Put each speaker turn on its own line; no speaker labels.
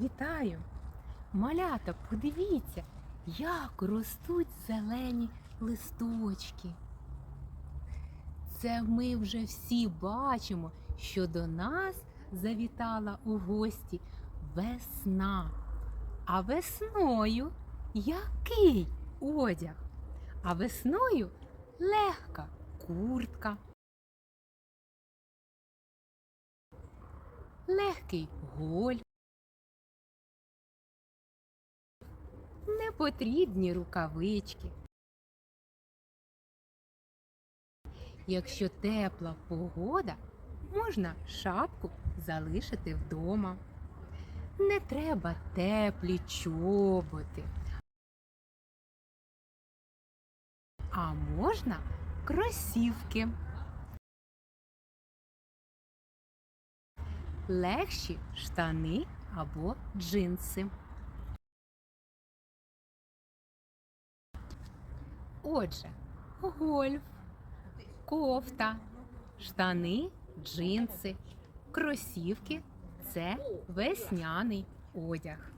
Вітаю! Малята, подивіться, як ростуть зелені листочки. Це ми вже всі бачимо, що до нас завітала у гості весна. А весною який одяг? А весною легка куртка. Легкий гольф. Непотрібні рукавички. Якщо тепла погода, можна шапку залишити вдома. Не треба теплі чоботи. А можна кросівки. Легші штани або джинси. Отже, гольф, кофта, штани, джинси, кросівки це весняний одяг.